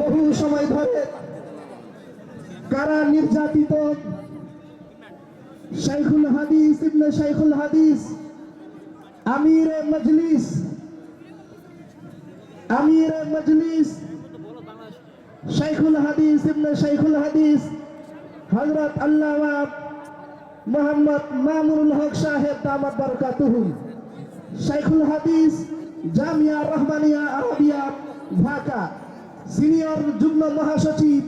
বহু সময় ধরে কারা নির্যাতিত? শাইখুল হাদিস ইবনে শাইখুল হাদিস, আমির মজলিস আমির মজলিস, শাইখুল হাদিস ইবনে শাইখুল হাদিস, হযরত আল্লামা মোহাম্মদ মামুনুল হক সাহেব দামাত বারকাতুহু, শাইখুল হাদিস, জামিয়া রহমানিয়া আরবিয়া, ঢাকা। সিনিয়র যুগ্ম মহাসচিব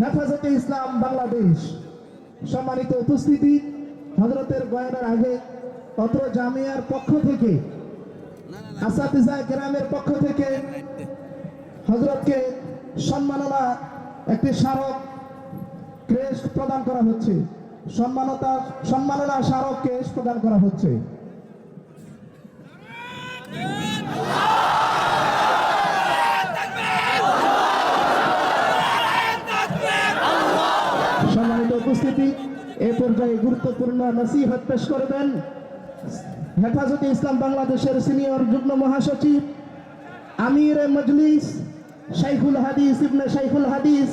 হেফাজতে ইসলাম বাংলাদেশ। সম্মানিত উপস্থিতি, হজরতের গয়নার আগে অত্র জামিয়ার পক্ষ থেকে আসাতিজা গ্রামের পক্ষ থেকে হজরতকে সম্মাননা একটি স্মারক ক্রেস্ট প্রদান করা হচ্ছে। সম্মানতা, সম্মাননা স্মারক ক্রেস্ট প্রদান করা হচ্ছে সম্মানিত উপস্থিতি আমরা গুরুত্বপূর্ণ নসিহত পেশ করবেন। হেফাজতে ইসলাম বাংলাদেশের সিনিয়র যুগ্ম মহাসচিব আমির মজলিস, শাইখুল হাদিস ইবনে শাইখুল হাদিস,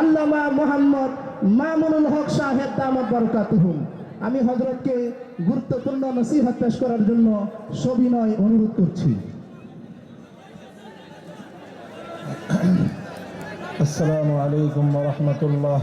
আল্লামা মোহাম্মদ মামুনুল হক সাহেব দামত বরকাতুহুম আমি হজরতকে গুরুত্বপূর্ণ নসিহত পেশ করার জন্য সবিনয় অনুরোধ করছি। আসসালামু আলাইকুম রহমতুল্লাহ।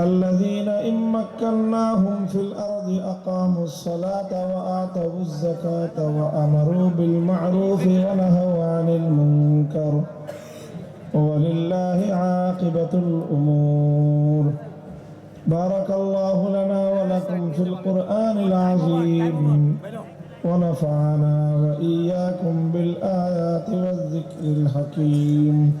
الذين إن مكناهم في الأرض أقاموا الصلاة وآتوا الزكاة وأمروا بالمعروف ونهوا عن المنكر ولله عاقبة الأمور بارك الله لنا ولكم في القرآن العظيم ونفعنا وإياكم بالآيات والذكر الحكيم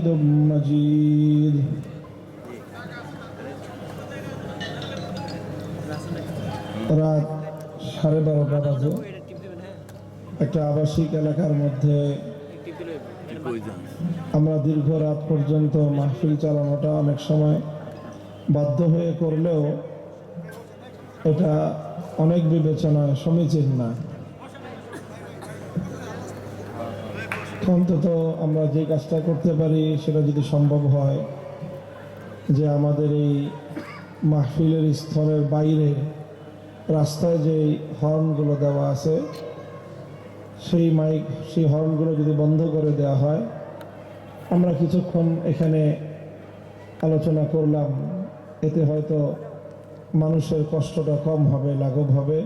রাত সাড়ে বারোটা বাজে। একটা আবাসিক এলাকার মধ্যে আমরা দীর্ঘ রাত পর্যন্ত মাহফিল চালানোটা অনেক সময় বাধ্য হয়ে করলেও এটা অনেক বিবেচনায় সমীচীন না। অন্তত আমরা যে কাজটা করতে পারি সেটা যদি সম্ভব হয়, যে আমাদের এই মাহফিলের স্তরের বাইরে রাস্তায় যে হর্নগুলো দেওয়া আছে, সেই মাইক, সেই হর্নগুলো যদি বন্ধ করে দেওয়া হয়, আমরা কিছুক্ষণ এখানে আলোচনা করলাম। এতে হয়তো মানুষের কষ্টটা কম হবে, লাঘব হবে।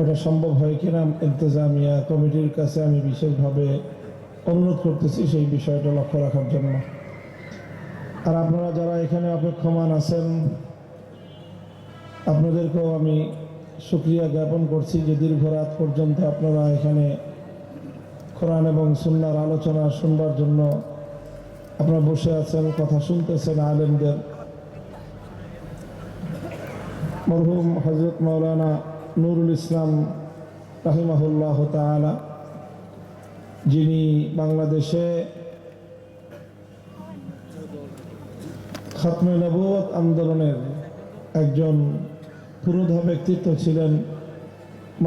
এটা সম্ভব হয় কিনা ইন্তজামিয়া কমিটির কাছে আমি বিশেষভাবে অনুরোধ করতেছি সেই বিষয়টা লক্ষ্য রাখার জন্য। আর আপনারা যারা এখানে অপেক্ষমান আছেন আপনাদেরকেও আমি সুক্রিয়া জ্ঞাপন করছি যে দীর্ঘ রাত পর্যন্ত আপনারা এখানে কোরআন এবং সুন্নার আলোচনা শুনবার জন্য আপনারা বসে আছেন, কথা শুনতেছেন আলেমদের। মরহুম হজরত মৌলানা নুরুল ইসলাম রাহিমাহুল্লাহ তালা যিনি বাংলাদেশে খতমে নবুয়ত আন্দোলনের একজন পুরোধা ব্যক্তিত্ব ছিলেন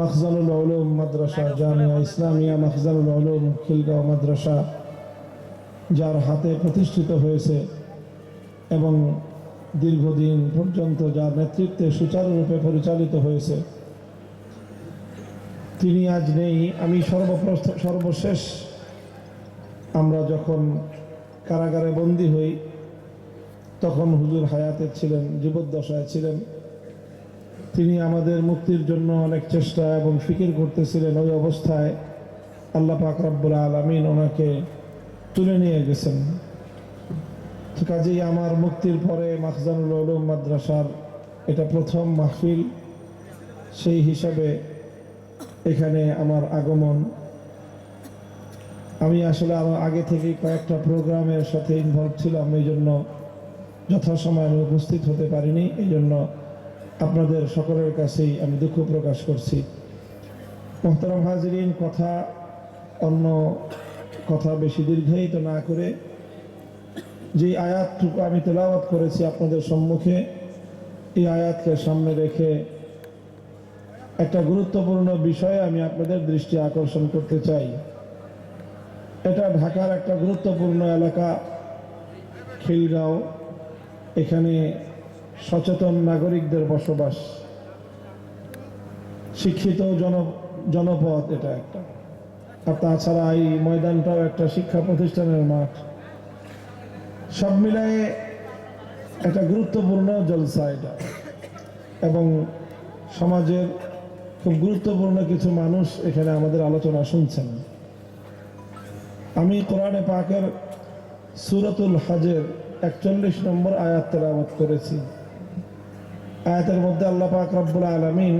মখজানুল উলুম মাদ্রাসা জামিয়া ইসলামিয়া মখজানুল উলুম খিলগাঁও মাদ্রাসা, যার হাতে প্রতিষ্ঠিত হয়েছে এবং দীর্ঘদিন পর্যন্ত যার নেতৃত্বে সুচারুরূপে পরিচালিত হয়েছে। তিনি আজ নেই, আমি সর্বপ্রথ সর্বশেষ আমরা যখন কারাগারে বন্দী হই, তখন হুজুর হায়াতে ছিলেন, জীবদ্দশায় ছিলেন। তিনি আমাদের মুক্তির জন্য অনেক চেষ্টা এবং ফিকির করতেছিলেন ওই অবস্থায়। আল্লাহ পাক রব্বুল আলমিন ওনাকে তুলে নিয়ে গেছেন। কাজেই আমার মুক্তির পরে মাখজানুল উলুম মাদ্রাসার এটা প্রথম মাহফিল, সেই হিসাবে এখানে আমার আগমন। আমি আসলে আরও আগে থেকেই কয়েকটা প্রোগ্রামের সাথে ইনভলভ ছিলাম এই জন্য যথাসময়ে আমি উপস্থিত হতে পারিনি এই জন্য আপনাদের সকলের কাছেই আমি দুঃখ প্রকাশ করছি। মোহতারাম হাজরিন, কথা অন্য কথা বেশি দীর্ঘায়িত না করে যে আয়াতটুকু আমি তেলাওয়াত করেছি আপনাদের সম্মুখে, এই আয়াতকে সামনে রেখে একটা গুরুত্বপূর্ণ বিষয়ে আমি আপনাদের দৃষ্টি আকর্ষণ করতে চাই। এটা ঢাকার একটা গুরুত্বপূর্ণ এলাকা, খিলগাঁও। এখানে সচেতন নাগরিকদের বসবাস। শিক্ষিত জন জনপদ এটা একটা। আর তাছাড়া এই ময়দানটাও একটা শিক্ষা প্রতিষ্ঠানের মাঠ। সব মিলায়ে একটা গুরুত্বপূর্ণ জলসা এটা। এবং সমাজের খুব গুরুত্বপূর্ণ কিছু মানুষ এখানে আমাদের আলোচনা শুনছেন। আমি কোরআনে পাকের সুরতুল হাজের একচল্লিশ নম্বর আয়াত তেলাওয়াত করেছি। আয়াতের মধ্যে আল্লাহ পাক রব্বুল আলমিন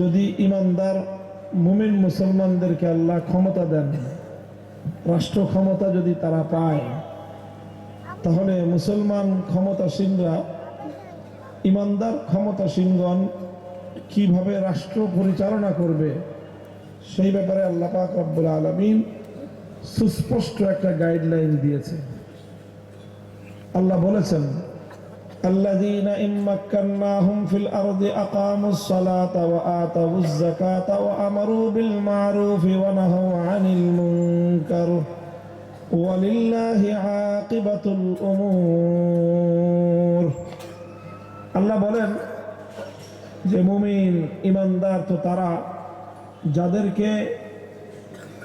যদি ইমানদার মুমিন মুসলমানদেরকে আল্লাহ ক্ষমতা দেন, রাষ্ট্র ক্ষমতা যদি তারা পায়, তাহলে মুসলমান ক্ষমতাসীনরা, ইমানদার ক্ষমতাসীনগণ কীভাবে রাষ্ট্র পরিচালনা করবে, সেই ব্যাপারে আল্লাহ পাক রব্বুল আলমিন সুস্পষ্ট একটা গাইডলাইন দিয়েছে। আল্লাহ বলেছেন الذين إن مكناهم في الأرض أقاموا الصلاة وآتوا الزكاة وأمروا بالمعروف ونهوا عن المنكر ولله عاقبة الأمور আল্লাহ বলেন যে মুমিন ইমানদার তো তারা যাদেরকে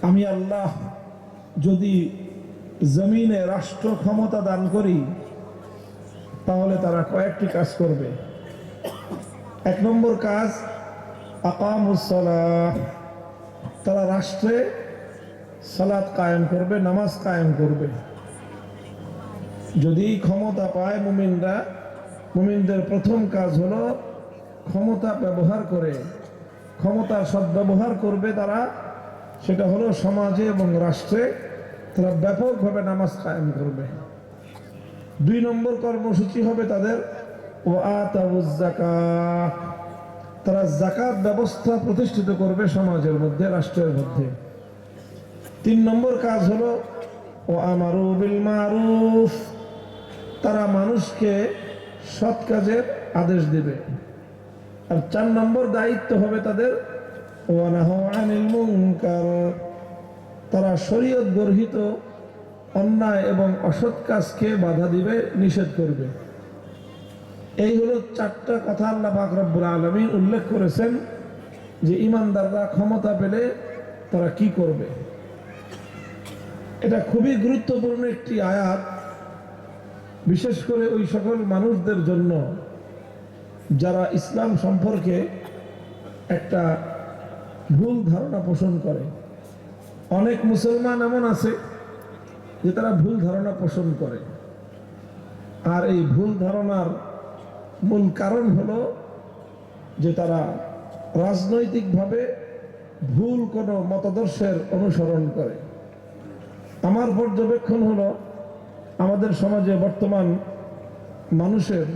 আমি আল্লাহ যদি জমিনে রাষ্ট্র ক্ষমতা দান করি তাহলে তারা কয়েকটি কাজ করবে। এক নম্বর কাজ তারা রাষ্ট্রে সালাত কায়েম করবে, নামাজ কায়েম করবে। যদি ক্ষমতা পায় মুমিনরা, মুমিনদের প্রথম কাজ হলো ক্ষমতা ব্যবহার করে। ক্ষমতার সদ্ব্যবহার করবে তারা, সেটা হলো সমাজে এবং রাষ্ট্রে। তারা ব্যাপকভাবে নামাজ কায়েম করবে। দুই নম্বর কর্মসূচি হবে তাদের ও তারা জাকাত ব্যবস্থা প্রতিষ্ঠিত করবে সমাজের মধ্যে, রাষ্ট্রের মধ্যে। তিন নম্বর কাজ হলো ও আমারু বিল মারুফ। তারা মানুষকে সৎ কাজের আদেশ দেবে। আর চার নম্বর দায়িত্ব হবে তাদের ওয়ানাহ আনিল মুনকার। তারা শরীয়ত গর্হিত অন্যায় এবং অসৎ কাজকে বাধা দিবে, নিষেধ করবে। এই হলো চারটা কথা আল্লাহ পাক রব্বুল আলমী উল্লেখ করেছেন যে ইমানদাররা ক্ষমতা পেলে তারা কি করবে। এটা খুবই গুরুত্বপূর্ণ একটি আয়াত, বিশেষ করে ওই সকল মানুষদের জন্য যারা ইসলাম সম্পর্কে একটা ভুল ধারণা পোষণ করে। অনেক মুসলমান এমন আছে যে তারা ভুল ধারণা পোষণ করে। আর এই ভুল ধারণার মূল কারণ হলো যে তারা রাজনৈতিকভাবে ভুল কোনো মতাদর্শের অনুসরণ করে। আমার পর্যবেক্ষণ হলো, আমাদের সমাজে বর্তমান মানুষের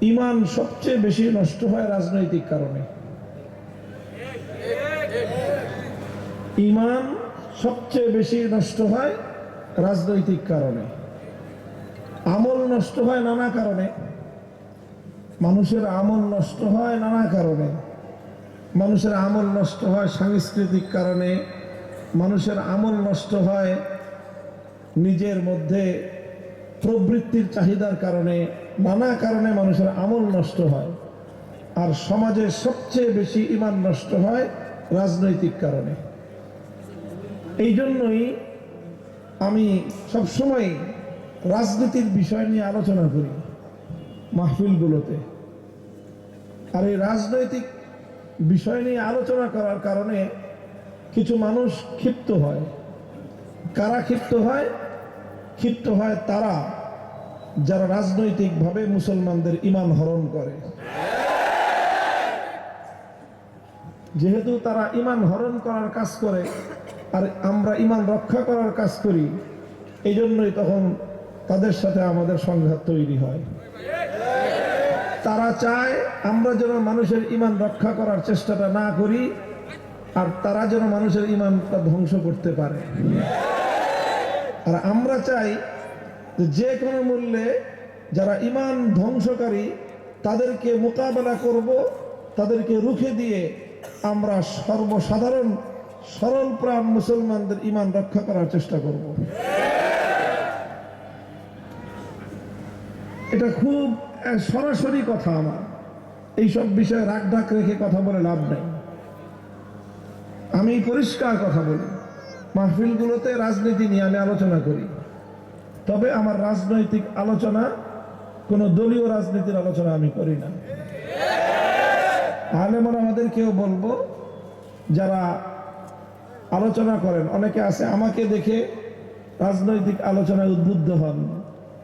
ইমান সবচেয়ে বেশি নষ্ট হয় রাজনৈতিক কারণে। ইমান সবচেয়ে বেশি নষ্ট হয় রাজনৈতিক কারণে। আমল নষ্ট হয় নানা কারণে। মানুষের আমল নষ্ট হয় নানা কারণে। মানুষের আমল নষ্ট হয় সাংস্কৃতিক কারণে। মানুষের আমল নষ্ট হয় নিজের মধ্যে প্রবৃত্তির চাহিদার কারণে। নানা কারণে মানুষের আমল নষ্ট হয়। আর সমাজে সবচেয়ে বেশি ইমান নষ্ট হয় রাজনৈতিক কারণে। এই জন্যই আমি সবসময় রাজনীতির বিষয় নিয়ে আলোচনা করি মাহফিলগুলোতে। আর এই রাজনৈতিক বিষয় নিয়ে আলোচনা করার কারণে কিছু মানুষ ক্ষিপ্ত হয়। কারা ক্ষিপ্ত হয়? ক্ষিপ্ত হয় তারা যারা রাজনৈতিকভাবে মুসলমানদের ইমান হরণ করে। যেহেতু তারা ইমান হরণ করার কাজ করে আর আমরা ইমান রক্ষা করার কাজ করি এই জন্যই তখন তাদের সাথে আমাদের সংঘাত তৈরি হয়। তারা চায় আমরা যেন মানুষের ইমান রক্ষা করার চেষ্টাটা না করি, আর তারা যেন মানুষের ইমানটা ধ্বংস করতে পারে। আর আমরা চাই যে কোনো মূল্যে যারা ইমান ধ্বংসকারী, তাদেরকে মোকাবেলা করব, তাদেরকে রুখে দিয়ে আমরা সর্বসাধারণ সরল প্রাণ মুসলমানদের ইমান রক্ষা করার চেষ্টা করব। এটা খুব সরাসরি কথা আমার। এইসব বিষয়ে রাগ ঢাক রেখে কথা বলে লাভ নেই। আমি পরিষ্কার কথা বলি। মাহফিলগুলোতে রাজনীতি নিয়ে আমি আলোচনা করি। তবে আমার রাজনৈতিক আলোচনা, কোনো দলীয় রাজনীতির আলোচনা আমি করি না। আলেমরা আমাদের কেউ বলব, যারা আলোচনা করেন। অনেকে আছে আমাকে দেখে রাজনৈতিক আলোচনায় উদ্বুদ্ধ হন।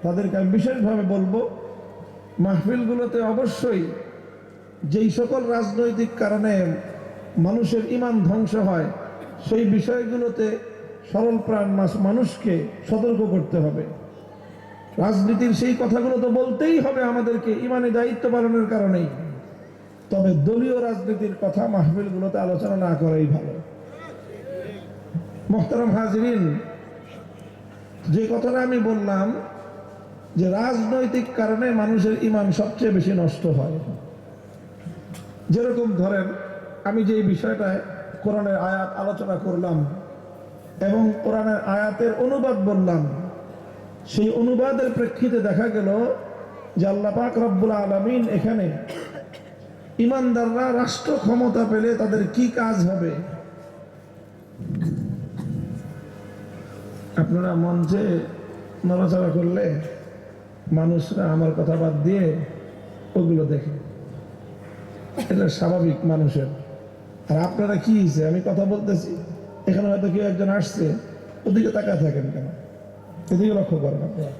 তাদেরকে আমি বিশেষভাবে বলব, মাহফিলগুলোতে অবশ্যই যেই সকল রাজনৈতিক কারণে মানুষের ইমান ধ্বংস হয়, সেই বিষয়গুলোতে সরল প্রাণ মানুষকে সতর্ক করতে হবে। রাজনীতির সেই কথাগুলো তো বলতেই হবে আমাদেরকে, ইমানে দায়িত্ব পালনের কারণেই। তবে দলীয় রাজনীতির কথা মাহফিলগুলোতে আলোচনা না করাই ভালো। মোহতারাম হাজরিন, যে কথাটা আমি বললাম, যে রাজনৈতিক কারণে মানুষের ইমান সবচেয়ে বেশি নষ্ট হয়। যেরকম ধরেন, আমি যে বিষয়টায় কোরআনের আয়াত আলোচনা করলাম এবং কোরআনের আয়াতের অনুবাদ বললাম, সেই অনুবাদের প্রেক্ষিতে দেখা গেল যে আল্লাপাক রব্বুল আলমিন এখানে ইমানদাররা রাষ্ট্র ক্ষমতা পেলে তাদের কি কাজ হবে? আপনারা মঞ্চে নড়াচড়া করলে মানুষরা আমার কথা বাদ দিয়ে ওগুলো দেখে। এটা স্বাভাবিক মানুষের। আর আপনারা কি হয়েছে? আমি কথা বলতেছি। এখানে হয়তো কেউ একজন আসছে, ওদিকে তাকায় থাকেন কেন? এদিকে লক্ষ্য করেন আপনারা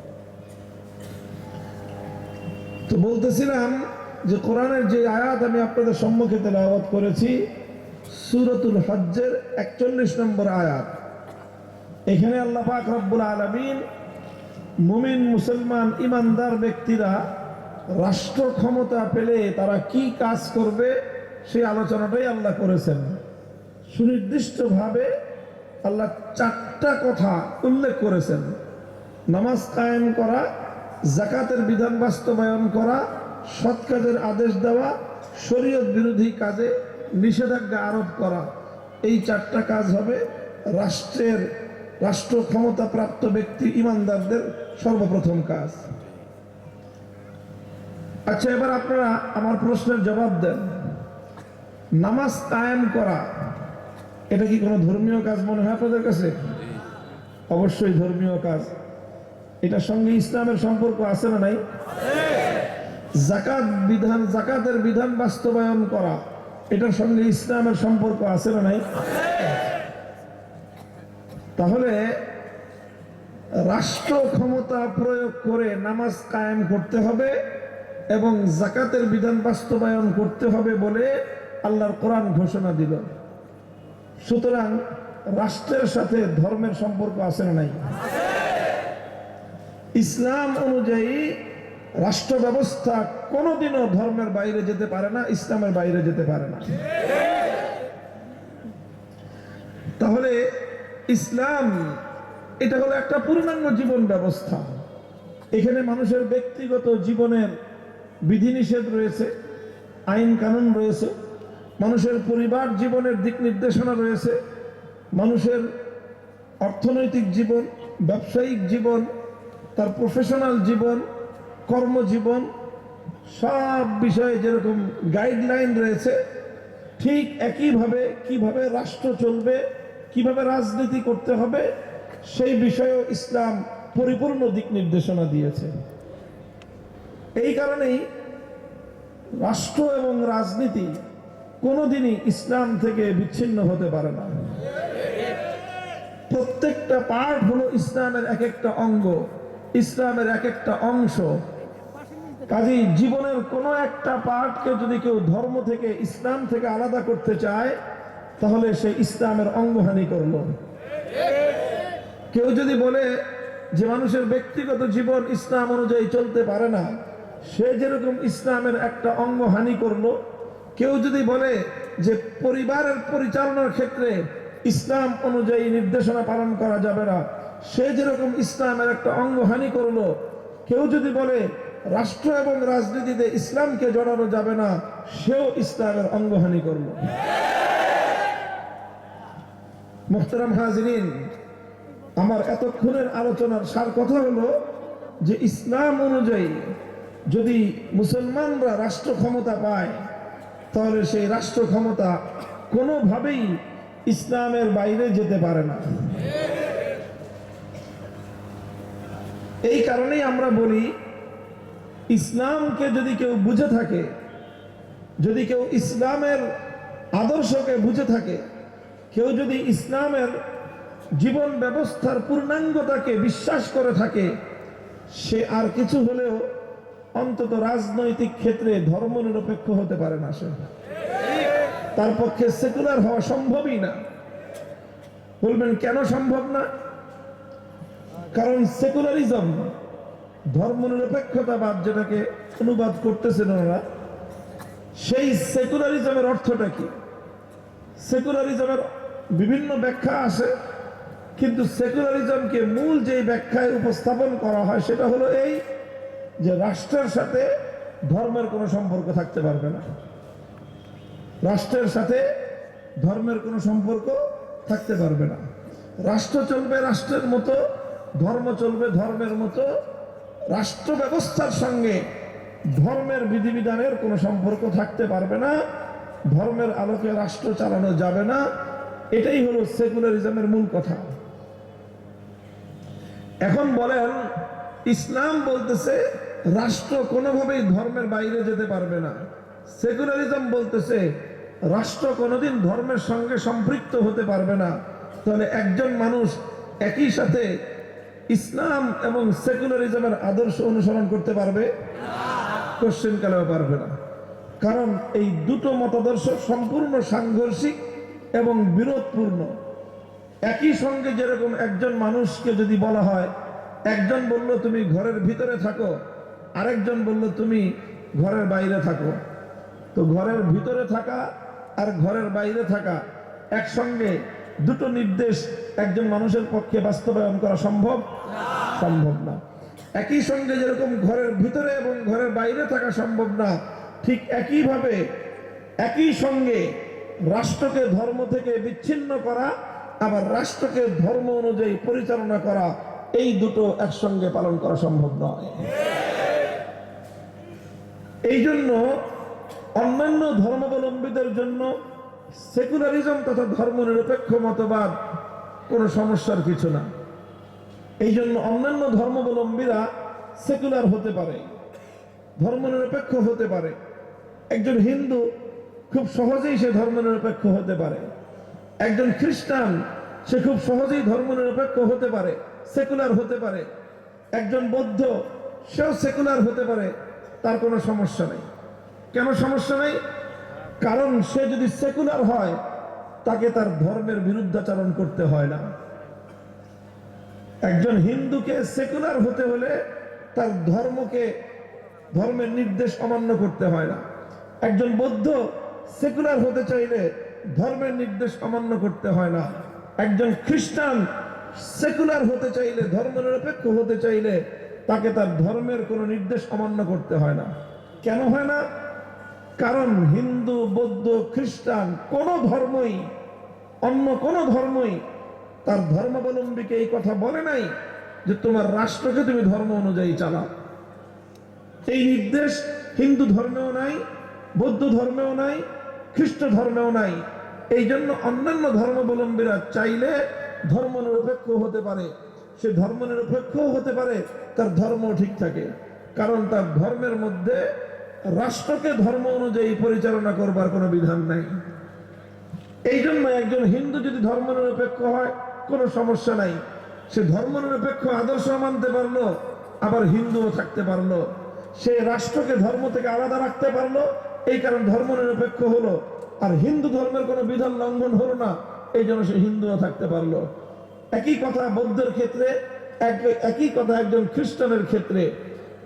তো বলতেছিলাম যে কোরআনের যে আয়াত আমি আপনাদের সম্মুখে তেলাওয়াত করেছি, সুরতুল হজ্জের একচল্লিশ নম্বর আয়াত। এখানে আল্লাহ পাক রব্বুল আলমিন মুমিন, মুসলমান, ইমানদার ব্যক্তিরা রাষ্ট্র ক্ষমতা পেলে তারা কি কাজ করবে সেই আলোচনাটাই আল্লাহ করেছেন। সুনির্দিষ্টভাবে আল্লাহ চারটা কথা উল্লেখ করেছেন। নামাজ কায়েম করা জাকাতের বিধান বাস্তবায়ন করা, সৎ কাজের আদেশ দেওয়া, শরীয়ত বিরোধী কাজে নিষেধাজ্ঞা আরোপ করা। এই চারটা কাজ হবে রাষ্ট্রের রাষ্ট্র ক্ষমতা প্রাপ্ত ব্যক্তি ইমানদারদের সর্বপ্রথম কাজ। আচ্ছা এবার আপনারা আমার প্রশ্নের জবাব দেন। নামাজ কায়েম করা, এটা কি কোনো ধর্মীয় কাজ মনে হয় আপনাদের কাছে? অবশ্যই ধর্মীয় কাজ। এটার সঙ্গে ইসলামের সম্পর্ক আছে না নাই? জাকাত বিধান, জাকাতের বিধান বাস্তবায়ন করা, এটার সঙ্গে ইসলামের সম্পর্ক আছে না নাই? তাহলে রাষ্ট্র ক্ষমতা প্রয়োগ করে নামাজ কায়েম করতে হবে এবং জাকাতের বিধান বাস্তবায়ন করতে হবে বলে আল্লাহর কোরআন ঘোষণা দিল। সুতরাং রাষ্ট্রের সাথে ধর্মের সম্পর্ক আছে না নাই? ইসলাম অনুযায়ী রাষ্ট্র ব্যবস্থা কোনোদিনও ধর্মের বাইরে যেতে পারে না, ইসলামের বাইরে যেতে পারে না। তাহলে ইসলাম, এটা হলো একটা পূর্ণাঙ্গ জীবন ব্যবস্থা। এখানে মানুষের ব্যক্তিগত জীবনের বিধিনিষেধ রয়েছে, আইন কানুন রয়েছে, মানুষের পরিবার জীবনের দিক নির্দেশনা রয়েছে, মানুষের অর্থনৈতিক জীবন, ব্যবসায়িক জীবন, তার প্রফেশনাল জীবন, কর্মজীবন, সব বিষয়ে যেরকম গাইডলাইন রয়েছে, ঠিক একইভাবে কীভাবে রাষ্ট্র চলবে কীভাবে রাজনীতি করতে হবে, সেই বিষয়েও ইসলাম পরিপূর্ণ দিক নির্দেশনা দিয়েছে। এই কারণেই রাষ্ট্র এবং রাজনীতি কোনোদিনই ইসলাম থেকে বিচ্ছিন্ন হতে পারে না। প্রত্যেকটা পার্ট হলো ইসলামের এক একটা অঙ্গ, ইসলামের এক একটা অংশ। কাজেই জীবনের কোনো একটা পার্টকে যদি কেউ ধর্ম থেকে, ইসলাম থেকে আলাদা করতে চায় তাহলে সে ইসলামের অঙ্গহানি করল। কেউ যদি বলে যে মানুষের ব্যক্তিগত জীবন ইসলাম অনুযায়ী চলতে পারে না, সে যেরকম ইসলামের একটা অঙ্গ হানি করল, কেউ যদি বলে যে পরিবারের পরিচালনার ক্ষেত্রে ইসলাম অনুযায়ী নির্দেশনা পালন করা যাবে না, সে যেরকম ইসলামের একটা অঙ্গ হানি করল, কেউ যদি বলে রাষ্ট্র এবং রাজনীতিতে ইসলামকে জড়ানো যাবে না, সেও ইসলামের অঙ্গহানি করল। মোহতারাম হাজরিন, আমার এতক্ষণের আলোচনার সার কথা হলো যে ইসলাম অনুযায়ী যদি মুসলমানরা রাষ্ট্র ক্ষমতা পায়, তাহলে সেই রাষ্ট্র ক্ষমতা কোনোভাবেই ইসলামের বাইরে যেতে পারে না। এই কারণেই আমরা বলি, ইসলামকে যদি কেউ বুঝে থাকে, যদি কেউ ইসলামের আদর্শকে বুঝে থাকে কেউ যদি ইসলামের জীবন ব্যবস্থার পূর্ণাঙ্গতাকে বিশ্বাস করে থাকে, সে আর কিছু হলেও অন্তত রাজনৈতিক ক্ষেত্রে ধর্ম নিরপেক্ষ হতে পারে না সে। তার পক্ষে সেকুলার হওয়া সম্ভবই না। বলবেন, কেন সম্ভব না? কারণ সেকুলারিজম ধর্ম নিরপেক্ষতাবাদ যেটাকে অনুবাদ করতেছেন ওনারা, সেই সেকুলারিজমের অর্থটা কি? সেকুলারিজমের বিভিন্ন ব্যাখ্যা আছে, কিন্তু সেকুলারিজমকে মূল যে ব্যাখ্যায় উপস্থাপন করা হয় সেটা হলো এই যে রাষ্ট্রের সাথে ধর্মের কোনো সম্পর্ক থাকতে পারবে না। রাষ্ট্রের সাথে ধর্মের কোনো সম্পর্ক থাকতে পারবে না। রাষ্ট্র চলবে রাষ্ট্রের মতো, ধর্ম চলবে ধর্মের মতো, রাষ্ট্র ব্যবস্থার সঙ্গে ধর্মের বিধিবিধানের কোনো সম্পর্ক থাকতে পারবে না, ধর্মের আলোকে রাষ্ট্র চালানো যাবে না এটাই হলো সেকুলারিজমের মূল কথা। এখন বলেন, ইসলাম বলতেছে, রাষ্ট্র কোনোভাবেই ধর্মের বাইরে যেতে পারবে না। সেকুলারিজম বলতেছে, রাষ্ট্র কোনোদিন ধর্মের সঙ্গে সম্পৃক্ত হতে পারবে না। তাহলে একজন মানুষ একই সাথে ইসলাম এবং সেকুলারিজমের আদর্শ অনুসরণ করতে পারবে? কোশ্চেন কালেও পারবে না। কারণ এই দুটো মতাদর্শ সম্পূর্ণ সাংঘর্ষিক। এবং বিরোধপূর্ণ। একই সঙ্গে যেরকম একজন মানুষকে যদি বলা হয়, একজন বলল, তুমি ঘরের ভিতরে থাকো। আরেকজন বলল, তুমি ঘরের বাইরে থাকো। তো ঘরের ভিতরে থাকা আর ঘরের বাইরে থাকা একসঙ্গে দুটো নির্দেশ একজন মানুষের পক্ষে বাস্তবায়ন করা সম্ভব? সম্ভব না। একই সঙ্গে যেরকম ঘরের ভিতরে এবং ঘরের বাইরে থাকা সম্ভব না, ঠিক একইভাবে একই সঙ্গে রাষ্ট্রকে ধর্ম থেকে বিচ্ছিন্ন করা, আবার রাষ্ট্রকে ধর্ম অনুযায়ী পরিচালনা করা, এই দুটো একসঙ্গে পালন করা সম্ভব নয়। এই জন্য অন্যান্য ধর্মাবলম্বীদের জন্য সেকুলারিজম তথা ধর্ম নিরপেক্ষ মতবাদ কোনো সমস্যার কিছু না। এই জন্য অন্যান্য ধর্মাবলম্বীরা সেকুলার হতে পারে, ধর্মনিরপেক্ষ হতে পারে। একজন হিন্দু খুব সহজেই সে ধর্মনিরপেক্ষ হতে পারে। একজন খ্রিস্টান, সে খুব সহজেই ধর্মনিরপেক্ষ হতে পারে, সেকুলার হতে পারে। একজন বৌদ্ধ, সেও সেকুলার হতে পারে, তার কোনো সমস্যা নেই। কেন সমস্যা নেই? কারণ সে যদি সেকুলার হয়, তাকে তার ধর্মের বিরুদ্ধাচরণ করতে হয় না। একজন হিন্দুকে সেকুলার হতে হলে তার ধর্মকে, ধর্মের নির্দেশ অমান্য করতে হয় না। একজন বৌদ্ধ সেকুলার হতে চাইলে ধর্মের নির্দেশ অমান্য করতে হয় না। একজন খ্রিস্টান সেকুলার হতে চাইলে ধর্ম নিরপেক্ষ হতে চাইলে তাকে তার ধর্মের কোনো নির্দেশ অমান্য করতে হয় না। কেন হয় না? কারণ হিন্দু, বৌদ্ধ, খ্রিস্টান কোন ধর্মই, অন্য কোন ধর্মই তার ধর্মাবলম্বীকে এই কথা বলে নাই যে তোমার রাষ্ট্রকে তুমি ধর্ম অনুযায়ী চালাও। এই নির্দেশ হিন্দু ধর্মেও নাই, বৌদ্ধ ধর্মেও নাই খ্রিস্ট ধর্মেও নাই। এই জন্য অন্যান্য ধর্মাবলম্বীরা চাইলে ধর্ম নিরপেক্ষ হতে পারে। সে ধর্ম নিরপেক্ষও হতে পারে, তার ধর্ম ঠিক থাকে। কারণ তার ধর্মের মধ্যে রাষ্ট্রকে ধর্ম অনুযায়ী পরিচালনা করবার কোনো বিধান নাই। এই জন্য একজন হিন্দু যদি ধর্ম নিরপেক্ষ হয়, কোনো সমস্যা নাই। সে ধর্ম নিরপেক্ষ আদর্শ মানতে পারল, আবার হিন্দুও থাকতে পারল। সে রাষ্ট্রকে ধর্ম থেকে আলাদা রাখতে পারল এই কারণ ধর্ম নিরপেক্ষ হলো, আর হিন্দু ধর্মের কোনো বিধান লঙ্ঘন হলো না, এই জন্য সে হিন্দুও থাকতে পারল। একই কথা বৌদ্ধের ক্ষেত্রে, এক- একই কথা একজন খ্রিস্টানের ক্ষেত্রে।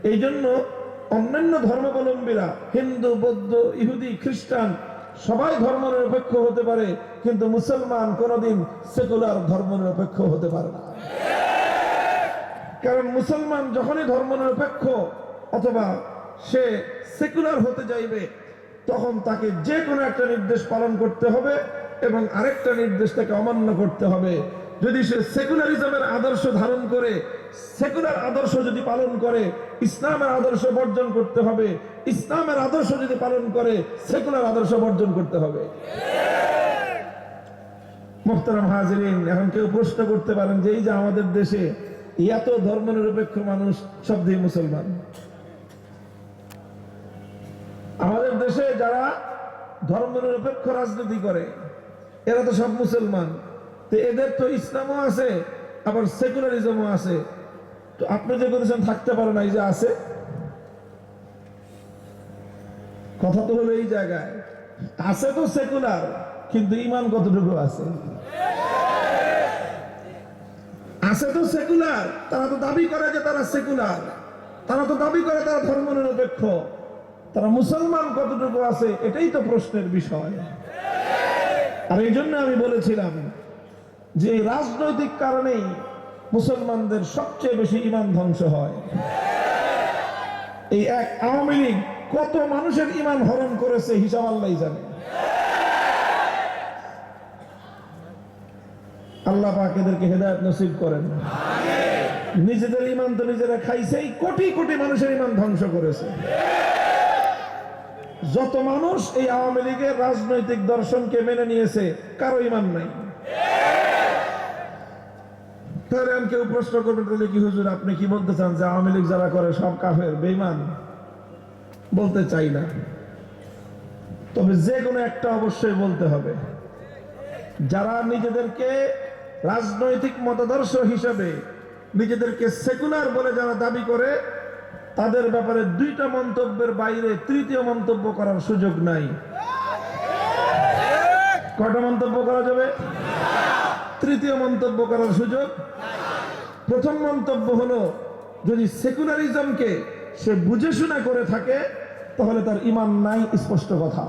এই জন্য অন্যান্য ধর্মাবলম্বীরা, হিন্দু, বৌদ্ধ, ইহুদি, খ্রিস্টান, সবাই ধর্ম নিরপেক্ষ হতে পারে, কিন্তু মুসলমান কোনোদিন সেকুলার ধর্ম নিরপেক্ষ হতে পারে না। কারণ মুসলমান যখনই ধর্ম নিরপেক্ষ, অথবা সে সেকুলার হতে চাইবে তখন তাকে যে কোনো একটা নির্দেশ পালন করতে হবে এবং আরেকটা নির্দেশ তাকে অমান্য করতে হবে। যদি সে সেকুলারিজমের আদর্শ ধারণ করে, সেকুলার আদর্শ যদি পালন করে, ইসলামের আদর্শ বর্জন করতে হবে, ইসলামের আদর্শ যদি পালন করে, সেকুলার আদর্শ বর্জন করতে হবে। মোহতারাম হাজরিন, এখন কেউ প্রশ্ন করতে পারেন যে, এই যে আমাদের দেশে এত ধর্মনিরপেক্ষ মানুষ, সব দিয়ে মুসলমান। আমাদের দেশে যারা ধর্মনিরপেক্ষ রাজনীতি করে, এরা তো সব মুসলমান। তো এদের তো ইসলামও আছে, আবার সেকুলারিজমও আছে। তো আপনি যে বলেছেন থাকতে পারে না, এই যে আছে। কথা তো হলো এই জায়গায়। আছে তো সেকুলার, কিন্তু ইমান কতটুকু আছে? আছে তো সেকুলার, তারা তো দাবি করে যে তারা সেকুলার। তারা তো দাবি করে তারা ধর্ম নিরপেক্ষ তারা মুসলমান কতটুকু আছে, এটাই তো প্রশ্নের বিষয়। আর এই জন্য আমি বলেছিলাম যে রাজনৈতিক কারণেই মুসলমানদের সবচেয়ে বেশি ইমান ধ্বংস হয়। এই এক আওয়ামী লীগ কত মানুষের ইমান হরণ করেছে, হিসাব আল্লাহ জানে। আল্লাহ পাক এদেরকে হেদায়ত নসিব করেন। নিজেদের ইমান তো নিজেরা খাইছেই, কোটি কোটি মানুষের ইমান ধ্বংস করেছে। যত মানুষ এই আওয়ামী লীগের রাজনৈতিক দর্শনকে মেনে নিয়েছে, কারও ইমান নাই। তাহলে আমি কেউ প্রশ্ন করবেন তাহলে কি হুজুর আপনি কি বলতে চান যে আওয়ামী লীগ যারা করে সব কাফের বেইমান বলতে চাই না। তবে যে কোনো একটা অবশ্যই বলতে হবে। যারা নিজেদেরকে রাজনৈতিক মতাদর্শ হিসাবে নিজেদেরকে সেকুলার বলে যারা দাবি করে তাদের ব্যাপারে দুইটা মন্তব্যের বাইরে তৃতীয় মন্তব্য করার সুযোগ নাই। কয়টা মন্তব্য করা যাবে? তৃতীয় মন্তব্য করার সুযোগ প্রথম মন্তব্য হলো, যদি সেকুলারিজমকে সে বুঝে শুনে করে থাকে, তাহলে তার ইমান নাই, স্পষ্ট কথা।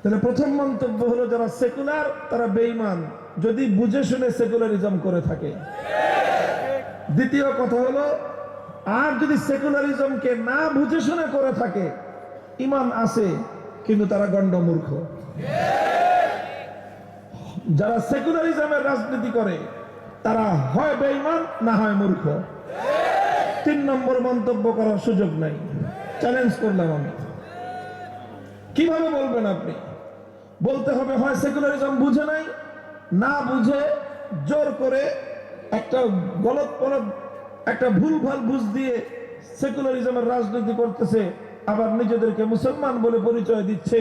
তাহলে প্রথম মন্তব্য হলো, যারা সেকুলার, তারা বেঈমান। যদি বুঝে শুনে সেকুলারিজম করে থাকে। দ্বিতীয় কথা হলো, আর যদি সেকুলারিজমকে না বুঝে শুনে করে থাকে, ইমান আছে, কিন্তু তারা গণ্ডমূর্খ যারা সেকুলারিজমের রাজনীতি করে, তারা হয় বেঈমান না হয় মূর্খ। তিন নম্বর মন্তব্য করার সুযোগ নাই। চ্যালেঞ্জ করলাম আমি। কীভাবে বলবেন আপনি? বলতে হবে, হয় সেকুলারিজম বুঝে নাই, না বুঝে জোর করে একটা গলত পলক একটা ভুল ভাল বুঝ দিয়ে সেকুলারিজমের রাজনীতি করতেছে আবার নিজেদেরকে মুসলমান বলে পরিচয় দিচ্ছে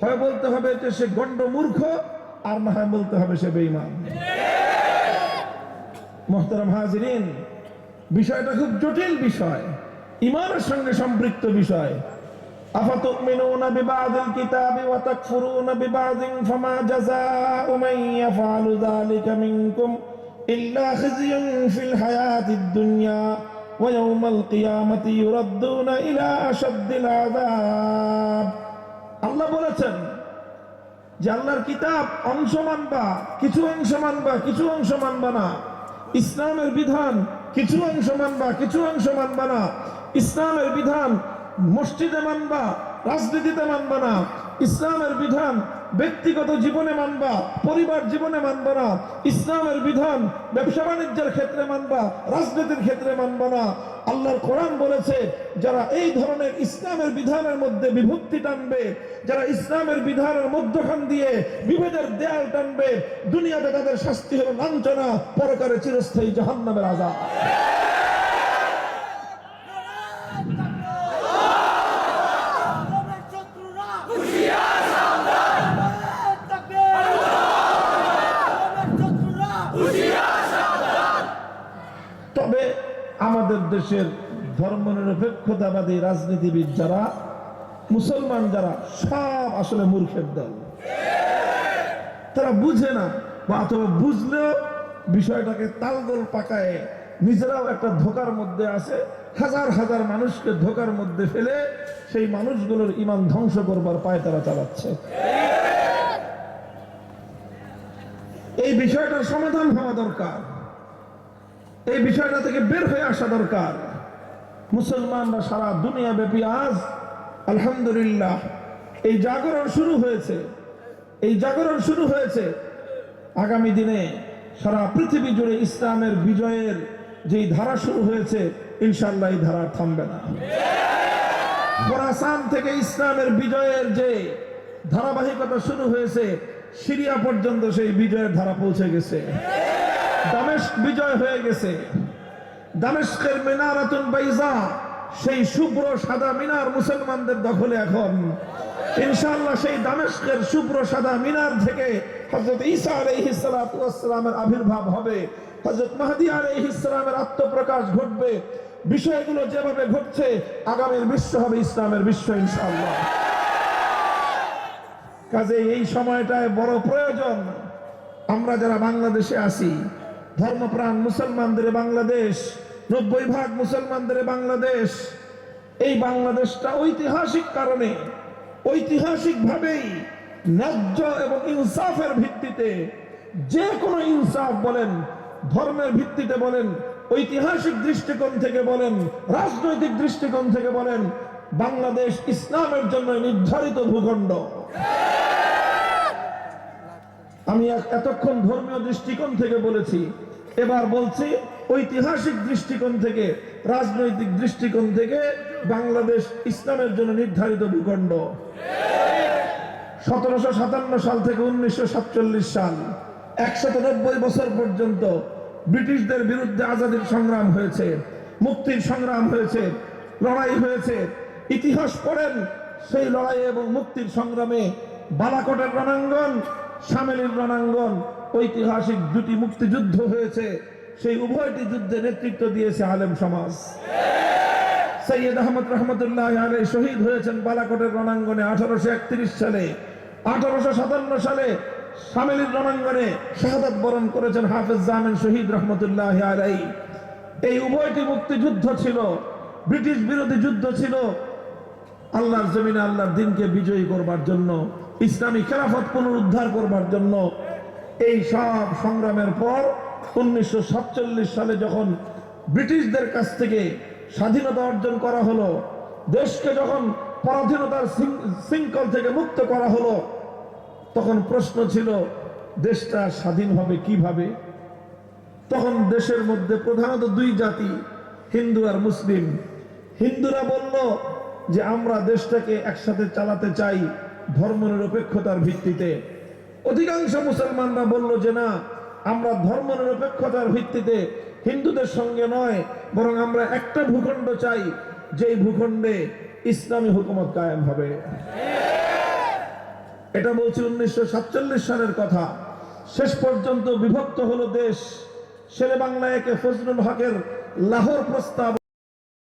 হয় বলতে হবে যে সে গণ্ড মূর্খ আর না হয় বলতে হবে সে বেঈমান মোহতারাম হাজরিন বিষয়টা খুব জটিল বিষয় ইমানের সঙ্গে সম্পৃক্ত বিষয় أفتؤمنون ببعض الكتاب وتكفرون ببعض فما جزاء من يفعل ذلك منكم إلا خزي في الحياة الدنيا ويوم القيامة يردون إلى أشد العذاب আল্লাহ বলেছেন যে আল্লাহর কিতাব অংশ মানবা কিছু অংশ মানবা কিছু অংশ মানবা না ইসলামের বিধান কিছু অংশ মানবা কিছু অংশ মানবা না ইসলামের বিধান মসজিদে মানবা রাজনীতিতে মানবা না ইসলামের বিধান ব্যক্তিগত জীবনে মানবা, পরিবার জীবনে মানবা না। ইসলামের বিধান ব্যবসা বাণিজ্যের ক্ষেত্রে মানবা, রাজনীতির ক্ষেত্রে মানবা না। আল্লাহর কোরআন বলেছে, যারা এই ধরনের ইসলামের বিধানের মধ্যে বিভক্তি টানবে, যারা ইসলামের বিধানের মধ্যখান দিয়ে বিভেদের দেয়াল টানবে, দুনিয়াতে তাদের শাস্তি হলো লাঞ্ছনা পরকারে চিরস্থায়ী জাহান্নামের আজাদ ইসলামের শত্রুরা ইসলামের শত্রুরা তবে আমাদের দেশের ধর্মনিরপেক্ষতাবাদী রাজনীতিবিদ যারা, মুসলমান যারা, সব আসলে মূর্খের দল। তারা বুঝে না, বা অথবা বুঝলেও বিষয়টাকে তালগোল পাকায় নিজেরাও একটা ধোকার মধ্যে আছে, হাজার হাজার মানুষকে ধোকার মধ্যে ফেলে সেই মানুষগুলোর ইমান ধ্বংস করবার পায় তারা চালাচ্ছে। এই বিষয়টার সমাধান হওয়া দরকার। এই বিষয়টা থেকে বের হয়ে আসা দরকার। মুসলমানরা সারা দুনিয়া ব্যাপী আজ, আলহামদুলিল্লাহ, এই জাগরণ শুরু হয়েছে। এই জাগরণ শুরু হয়েছে। আগামী দিনে সারা পৃথিবী জুড়ে ইসলামের বিজয়ের যেই ধারা শুরু হয়েছে ইনশাল্লাহ এই ধারা থামবে না। খোরাসান থেকে ইসলামের বিজয়ের যে ধারাবাহিকতা শুরু হয়েছে, সিরিয়া পর্যন্ত সেই বিজয়ের ধারা পৌঁছে গেছে। দামেস্ক বিজয় হয়ে গেছে। দামেস্কের মিনারাতুন বাইজা, সেই শুভ্র সাদা মিনার মুসলমানদের দখলে এখন। ইনশাআল্লাহ সেই দামেস্কের শুভ্র সাদা মিনার থেকে হযরত ঈসা আলাইহিস সালাতু ওয়াস সালামের আবির্ভাব হবে। হযরত মাহদি আলাইহিস সালামের আত্মপ্রকাশ ঘটবে। বিষয়গুলো যেভাবে ঘটছে, আগামীর বিশ্ব হবে ইসলামের বিশ্ব ইনশাআল্লাহ। কাজে এই সময়টায় বড় প্রয়োজন। আমরা যারা বাংলাদেশে আছি ধর্মপ্রাণ মুসলমানদের বাংলাদেশ, নব্বই ভাগ মুসলমানদের বাংলাদেশ। এই বাংলাদেশটা ঐতিহাসিক কারণে ঐতিহাসিক ভাবেই ন্যায্য এবং ইনসাফের ভিত্তিতে, যে কোনো ইনসাফ বলেন, ধর্মের ভিত্তিতে বলেন, ঐতিহাসিক দৃষ্টিকোণ থেকে বলেন, রাজনৈতিক দৃষ্টিকোণ থেকে বলেন, বাংলাদেশ ইসলামের জন্য নির্ধারিত ভূখণ্ড। আমি এতক্ষণ ধর্মীয় দৃষ্টিকোণ থেকে বলেছি এবার বলছি, ঐতিহাসিক দৃষ্টিকোণ থেকে, রাজনৈতিক দৃষ্টিকোণ থেকে বাংলাদেশ ইসলামের জন্য নির্ধারিত ভূখণ্ড। সতেরোশো সাতান্ন সাল থেকে উনিশশো সাতচল্লিশ সাল নব্বই বছর পর্যন্ত ব্রিটিশদের বিরুদ্ধে আজাদির সংগ্রাম হয়েছে, মুক্তির সংগ্রাম হয়েছে, লড়াই হয়েছে। ইতিহাস পড়েন, সেই লড়াই এবং মুক্তির সংগ্রামে বালাকোটের রণাঙ্গন সামেলির রণাঙ্গন, ঐতিহাসিক দুটি মুক্তিযুদ্ধ হয়েছে। সেই উভয়টি যুদ্ধে নেতৃত্ব দিয়েছে আলেম সমাজ। সৈয়দ আহমদ রহমতুল্লাহ আলাই শহীদ হয়েছেন বালাকোটের রণাঙ্গনে আঠারোশো একত্রিশ সালে। আঠারোশো সাতান্ন সালে সামেলির রণাঙ্গনে শাহাদাত বরণ করেছেন হাফেজ জামিন শহীদ রহমতুল্লাহ আলাই। এই উভয়টি মুক্তিযুদ্ধ ছিল, ব্রিটিশ বিরোধী যুদ্ধ ছিল আল্লাহর জমিনে আল্লাহর দিনকে বিজয়ী করবার জন্য, ইসলামী খেলাফত পুনরুদ্ধার করবার জন্য, এই সব সংগ্রামের পর উনিশশো সাতচল্লিশ সালে যখন ব্রিটিশদের কাছ থেকে স্বাধীনতা অর্জন করা হলো, দেশকে যখন পরাধীনতার শৃঙ্খল থেকে মুক্ত করা হলো, তখন প্রশ্ন ছিল, দেশটা স্বাধীন হবে কীভাবে? তখন দেশের মধ্যে প্রধানত দুই জাতি, হিন্দু আর মুসলিম। হিন্দুরা বলল যে আমরা দেশটাকে একসাথে চালাতে চাই ধর্মনিরপেক্ষতার ভিত্তিতে। অধিকাংশ মুসলমানরা বলল যে না, আমরা ধর্মনিরপেক্ষতার ভিত্তিতে হিন্দুদের সঙ্গে নয়, বরং আমরা একটা ভূখণ্ড চাই, যেই ভূখণ্ডে ইসলামী হুকুমত কায়েম হবে। এটা বলছি উনিশশো সাতচল্লিশ সালের কথা। শেষ পর্যন্ত বিভক্ত হলো দেশ। শেরে বাংলা একে ফজলুল হকের লাহোর প্রস্তাব